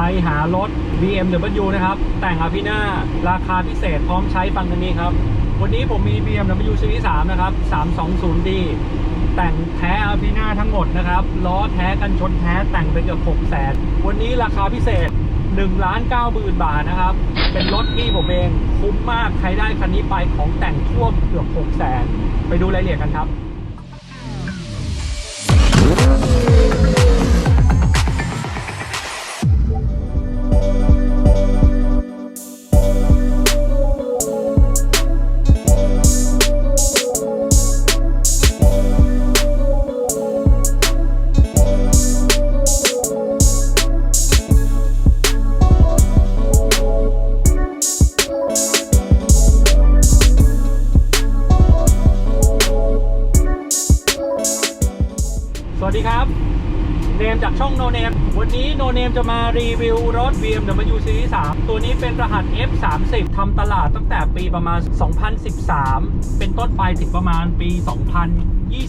รหารถ BMW นะครับ แต่งอาพิน่าราคาพิเศษพร้อมใช้ฟังกันนี้ครับ วันนี้ผมมี BMW Series 3นะครับ 320D แต่งแท้อาพิน่าทั้งหมดนะครับ ล้อแท้กันชนแท้แต่งไปเกือบ6แสนวันนี้ราคาพิเศษ1ล้าน9หมื่นบาทนะครับ เป็นรถที่ผมเองคุ้มมากใครได้คันนี้ไปของแต่งทั่วเกือบ6แสนไปดูรายละเอียดกันครับ วัสดีครับ เนมจากช่องโนเนมวันนี้โนเนมจะมารีวิวรถ BMW Series 3ตัวนี้เป็นรหัส F30 ทำตลาดตั้งแต่ปีประมาณ 2013 เป็นต้นไปถึงประมาณปี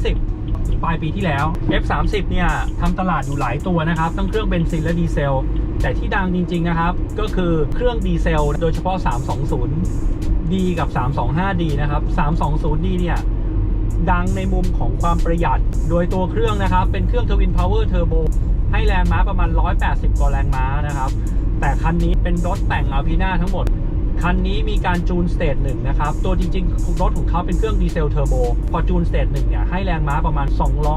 2020 ปลายปีที่แล้ว F30 เนี่ยทำตลาดอยู่หลายตัวนะครับ ทั้งเครื่องเบนซินและดีเซล แต่ที่ดังจริง ๆ นะครับ ก็คือเครื่องดีเซล โดยเฉพาะ 320D กับ 325D นะครับ 320D เนี่ย ดังในมุมของความประหยัด โดยตัวเครื่องนะครับ เป็นเครื่อง Twin Power Turbo ให้แรงม้าประมาณ 180 กว่าแรงม้านะครับ แต่คันนี้เป็นรถแต่งอาพีนาทั้งหมด คันนี้มีการจูนสเตจหนึ่งนะครับ ตัวจริงๆ รถของเขาเป็นเครื่องดีเซลเทอร์โบ พอจูนสเตจหนึ่งเนี่ย ให้แรงม้าประมาณ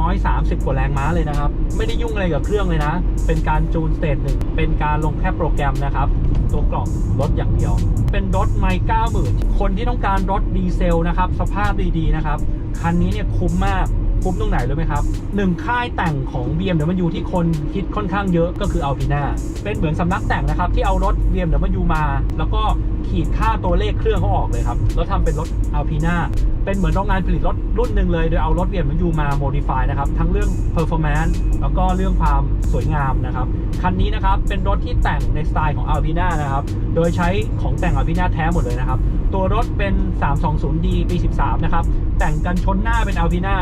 230 กว่าแรงม้าเลยนะครับ ไม่ได้ยุ่งอะไรกับเครื่องเลยนะ เป็นการจูนสเตจหนึ่งเป็นการลงแค่โปรแกรมนะครับ ตัวกล่องรถอย่างเดียว เป็นรถไม่90,000คนที่ต้องการรถดีเซลนะครับ สภาพดีๆนะครับ คันนี้เนี่ยคุ้มมากคุ้มตรงไหนรู้ไหมครับหนึ่งค่ายแต่งของ BMW ที่คนคิดค่อนข้างเยอะก็คือ Alpina เป็นเหมือนสำนักแต่งนะครับ ที่เอารถ BMW มา แล้วก็ขีดค่าตัวเลขเครื่องเขาออกเลยครับ แล้วทำเป็นรถ Alpina เป็นเหมือนโรงงานผลิตรถรุ่นหนึ่งเลย โดยเอารถ BMW มา modify นะครับ ทั้งเรื่อง performance แล้วก็เรื่องความสวยงามนะครับ คันนี้นะครับเป็นรถที่แต่งในสไตล์ของ Alpina นะครับ โดยใช้ของแต่ง Alpina แท้หมดเลยนะครับ ตัวรถเป็น 320D ปี 13 นะครับ แต่งกันชนหน้าเป็นอัลพีน่า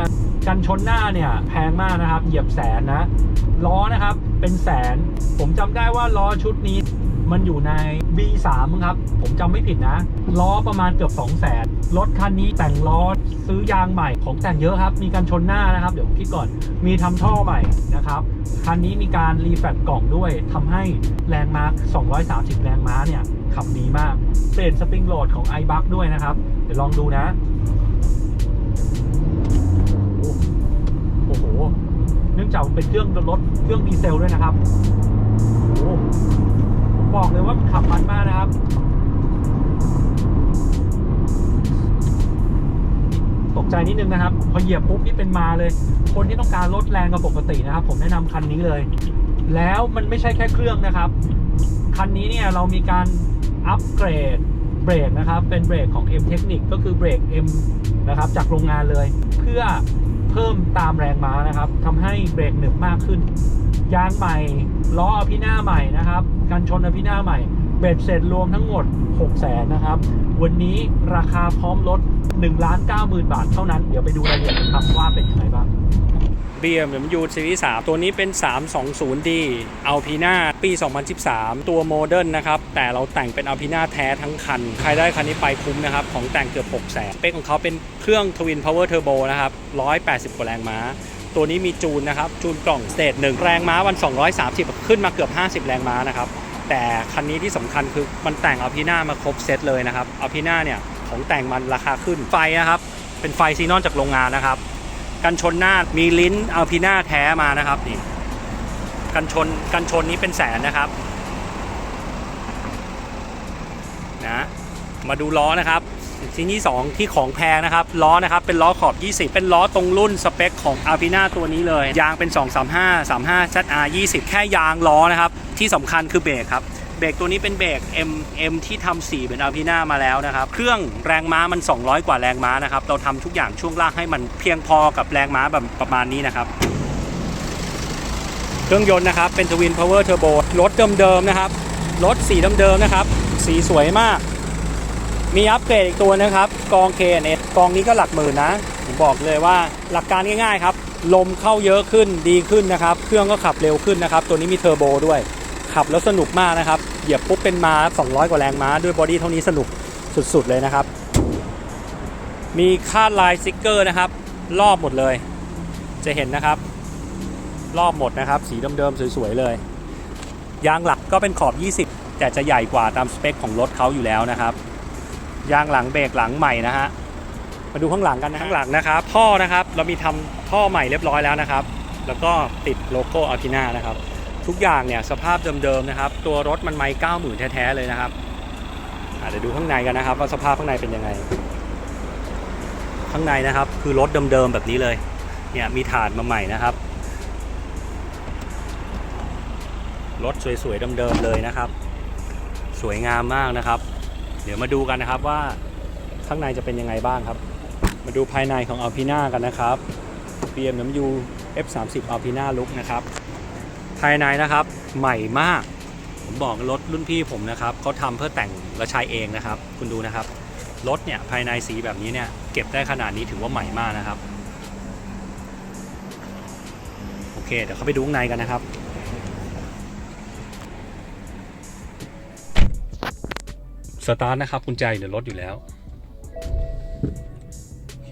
กันชนหน้าเนี่ยแพงมากนะครับ เหยียบแสนนะ ล้อนะครับเป็นแสน ผมจำได้ว่าล้อชุดนี้ มันอยู่ใน B3 มั้งครับ ผมจำไม่ผิดนะ ล้อประมาณเกือบ 2 0 0แสนรถคันนี้แต่งล้อซื้อยางใหม่ของแต่งเยอะครับ มีการชนหน้านะครับ เดี๋ยวผมคิดก่อน มีทำท่อใหม่นะครับ คันนี้มีการรีแฟกกล่องด้วยทำให้แรงม้า 230 แรงม้าเนี่ย ขับดีมาก เปลี่ยนสปริงโหลดของ i b u c ด้วยนะครับ เดี๋ยวลองดูนะ โอ้โห เนื่องจากเป็นเครื่องรถเครื่องดีเซลด้วยนะครับ โอ้ บอกเลยว่าขับมันมากนะครับ ตกใจนิดนึงนะครับ พอเหยียบปุ๊บนี่เป็นมาเลย คนที่ต้องการลดแรงกว่าปกตินะครับ ผมแนะนำคันนี้เลย แล้วมันไม่ใช่แค่เครื่องนะครับ คันนี้เนี่ยเรามีการอัปเกรดเบรกนะครับ เป็นเบรกของ M Technic ก็คือเบรก M นะครับ จากโรงงานเลย เพื่อ เพิ่มตามแรงม้านะครับทำให้เบรกหนึบมากขึ้น ยางใหม่ ล้ออพิหน้าใหม่นะครับกันชนอพิหน้าใหม่ เบ็ดเสร็จรวมทั้งหมด 6 0แสนนะครับ วันนี้ราคาพร้อมลด1ล้าน9 0,000 บาทเท่านั้น เดี๋ยวไปดูรายละเอียดครับว่าเป็นยังไงบ้าง BMW Series 3ตัวนี้เป็น 320D Alpina ปี 2013 ตัวโมเดิร์นนะครับ แต่เราแต่งเป็น Alpina แท้ทั้งคัน ใครได้คันนี้ไปคุ้มนะครับ ของแต่งเกือบ 6 แสนเปคของเขาเป็นเครื่อง Twin Power Turbo นะครับ 180 กว่าแรงม้าตัวนี้มีจูนนะครับ จูนกล่องสเตจหนึ่งแรงม้าวัน 230 ขึ้นมาเกือบ 50 แรงม้านะครับ แต่คันนี้ที่สำคัญคือมันแต่ง Alpina มาครบเซตเลยนะครับ Alpina เนี่ยของแต่งมันราคาขึ้นไฟนะครับ เป็นไฟซีนอนจากโรงงานนะครับ กันชนหน้ามีลิ้นอัลพีน่าแท้มานะครับนี่กันชนกันชนนี้เป็นแสนนะครับนะมาดูล้อนะครับชิ้นที่2ที่ของแพงนะครับล้อนะครับเป็นล้อขอบ 20 เป็นล้อตรงรุ่นสเปคของอัลพีน่าตัวนี้เลย ยางเป็น 235 35 ZR 20 แค่ยางล้อนะครับ ที่สำคัญคือเบรกครับ เบรกตัวนี้เป็นเบรก M M ที่ทำสีเป็นอัลพีนามาแล้วนะครับ เครื่องแรงม้ามัน 200 กว่าแรงม้านะครับ เราทำทุกอย่างช่วงล่างให้มันเพียงพอกับแรงม้าแบบประมาณนี้นะครับ เครื่องยนต์นะครับ เป็น Twin Power Turbo รถเดิมๆนะครับ รถสีเดิมๆนะครับ สีสวยมาก มีอัปเกรดอีกตัวนะครับ กอง KNS กองนี้ก็หลักหมื่นนะ ผมบอกเลยว่าหลักการง่ายๆครับ ลมเข้าเยอะขึ้นดีขึ้นนะครับ เครื่องก็ขับเร็วขึ้นนะครับ ตัวนี้มีเทอร์โบด้วย ขับแล้วสนุกมากนะครับ เหยียบปุ๊บเป็นม้า 200 กว่าแรงม้า ด้วยบอดี้เท่านี้สนุกสุดๆเลยนะครับ มีคาดลายสติกเกอร์นะครับ รอบหมดเลย จะเห็นนะครับ รอบหมดนะครับ สีเดิมๆสวยๆเลย ยางหลักก็เป็นขอบ 20 แต่จะใหญ่กว่าตามสเปคของรถเขาอยู่แล้วนะครับ ยางหลังเบรกหลังใหม่นะฮะ มาดูข้างหลังกันนะข้างหลังนะครับท่อนะครับ เรามีทำท่อใหม่เรียบร้อยแล้วนะครับ แล้วก็ติดโลโก้อัลพิน่านะครับ ทุกอย่างเนี่ยสภาพเดิมๆนะครับ ตัวรถมันไม่เก้าหมื่นแท้ๆเลยนะครับเดี๋ยวดูข้างในกันนะครับ ว่าสภาพข้างในเป็นยังไง ข้างในนะครับคือรถเดิมๆแบบนี้เลยเนี่ยมีฐานมาใหม่นะครับรถสวยๆเดิมๆเลยนะครับ สวยงามมากนะครับ เดี๋ยวมาดูกันนะครับว่าข้างในจะเป็นยังไงบ้างครับ มาดูภายในของ Alpina กันนะครับ BMW F30 Alpina Look นะครับ ภายในนะครับใหม่มาก ผมบอกรถรุ่นพี่ผมนะครับเขาทำเพื่อแต่งและใช้เองนะครับ คุณดูนะครับรถเนี่ยภายในสีแบบนี้เนี่ยเก็บได้ขนาดนี้ถือว่าใหม่มากนะครับโอเคเดี๋ยวเข้าไปดูข้างในกันนะครับสตาร์ทนะครับกุญแจอยู่ในรถอยู่แล้วโอเค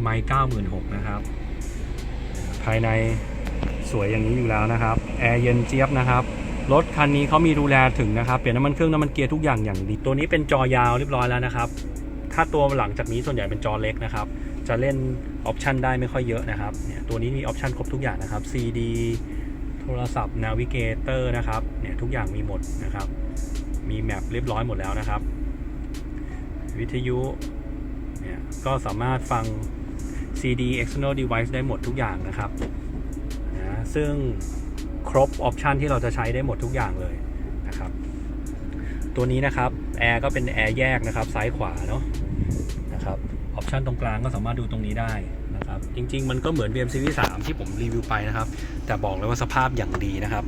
ไม่เก้าหมื่นหกนะครับ ภายในสวยอย่างนี้อยู่แล้วนะครับแอร์เย็นเจี๊ยบนะครับรถคันนี้เขามีดูแลถึงนะครับเปลี่ยนน้ำมันเครื่องน้ำมันเกียร์ทุกอย่างอย่างดีตัวนี้เป็นจอยาวเรียบร้อยแล้วนะครับ ถ้าตัวหลังจากนี้ส่วนใหญ่เป็นจอเล็กนะครับ จะเล่นออปชันได้ไม่ค่อยเยอะนะครับเนี่ยตัวนี้มีออปชันครบทุกอย่างนะครับ CD โทรศัพท์นาวิเกเตอร์นะครับเนี่ยทุกอย่างมีหมดนะครับ มีแมปเรียบร้อยหมดแล้วนะครับ วิทยุเนี่ยก็สามารถฟัง CD external device ได้หมดทุกอย่างนะครับนะซึ่งครบออปชันที่เราจะใช้ได้หมดทุกอย่างเลยนะครับ ตัวนี้นะครับแอร์ก็เป็นแอร์แยกนะครับ ซ้ายขวาเนาะนะครับออปชันตรงกลางก็สามารถดูตรงนี้ได้นะครับ จริง ๆ มันก็เหมือน BM Series 3ที่ผมรีวิวไปนะครับ แต่บอกเลยว่าสภาพอย่างดีนะครับ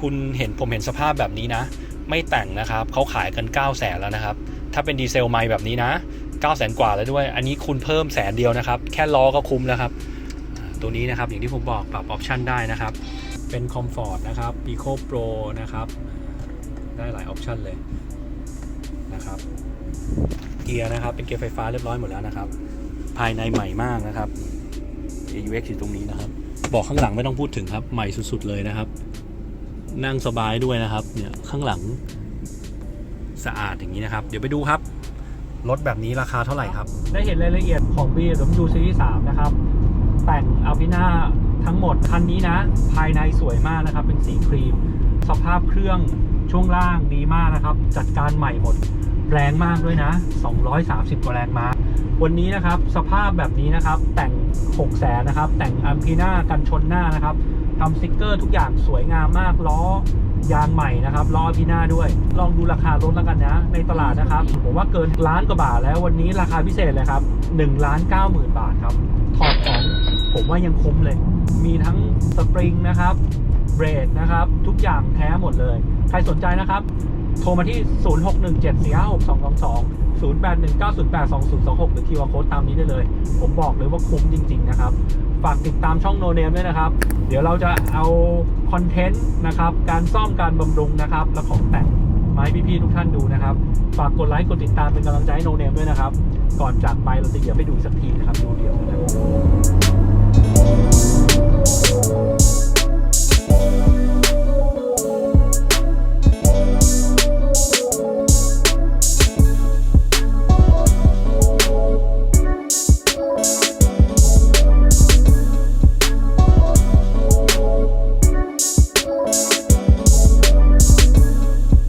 คุณเห็นผมเห็นสภาพแบบนี้นะ ไม่แต่งนะครับเขาขายกัน 9 0 0แสนแล้วนะครับ ถ้าเป็นดีเซลไมล์แบบนี้นะ 9 0 0แสนกว่าแล้วด้วย อันนี้คุณเพิ่มแสนเดียวนะครับ แค่ล้อก็คุ้มแล้วครับ ตัวนี้นะครับอย่างที่ผมบอกปรับออปชันได้นะครับ เป็นคอมฟอร์ตนะครับ Eco Pro นะครับ ได้หลายออปชันเลยนะครับ เกียร์นะครับเป็นเกียร์ไฟฟ้าเรียบร้อยหมดแล้วนะครับ ภายในใหม่มากนะครับ AUX อยู่ตรงนี้นะครับ บอกข้างหลังไม่ต้องพูดถึงครับ ใหม่สุดๆเลยนะครับ นั่งสบายด้วยนะครับ เนี่ยข้างหลังสะอาดอย่างนี้นะครับ เดี๋ยวไปดูครับ รถแบบนี้ราคาเท่าไหร่ครับ ได้เห็นรายละเอียดของ BMW Series 3นะครับ แต่งอัลพิน่าทั้งหมดคันนี้นะ ภายในสวยมากนะครับ เป็นสีครีม สภาพเครื่องช่วงล่างดีมากนะครับ จัดการใหม่หมด แรงมากด้วยนะ 230 กว่าแรงม้า วันนี้นะครับ สภาพแบบนี้นะครับ แต่ง 6 แสนนะครับ แต่งอัมพีน่ากันชนหน้านะครับทำสติกเกอร์ทุกอย่างสวยงามมากล้อ ยางใหม่นะครับล้อพีน่าด้วย ลองดูราคารถแล้วกันนะ ในตลาดนะครับผมว่าเกินล้านกว่าบาทแล้ววันนี้ราคาพิเศษเลยครับ1ล้าน9หมื่นบาทครับถอดของผมว่ายังคุ้มเลย มีทั้งสปริงนะครับเบรดนะครับ ทุกอย่างแท้หมดเลย ใครสนใจนะครับ โทรมาที่ 0617456222 0819082026 หรือคิวอาร์โค้ดตามนี้ได้เลย ผมบอกเลยว่าคุ้มจริง ๆ นะครับ ฝากติดตามช่องโนเนมด้วยนะครับ เดี๋ยวเราจะเอาคอนเทนต์นะครับ การซ่อมการบำรุงนะครับ และของแต่งมาให้พี่ๆทุกท่านดูนะครับ ฝากกดไลค์กดติดตามเป็นกำลังใจให้โนเนมด้วยนะครับ ก่อนจากไปเราจะเหยียบไปดูสักทีนะครับดูเดียวนะครับ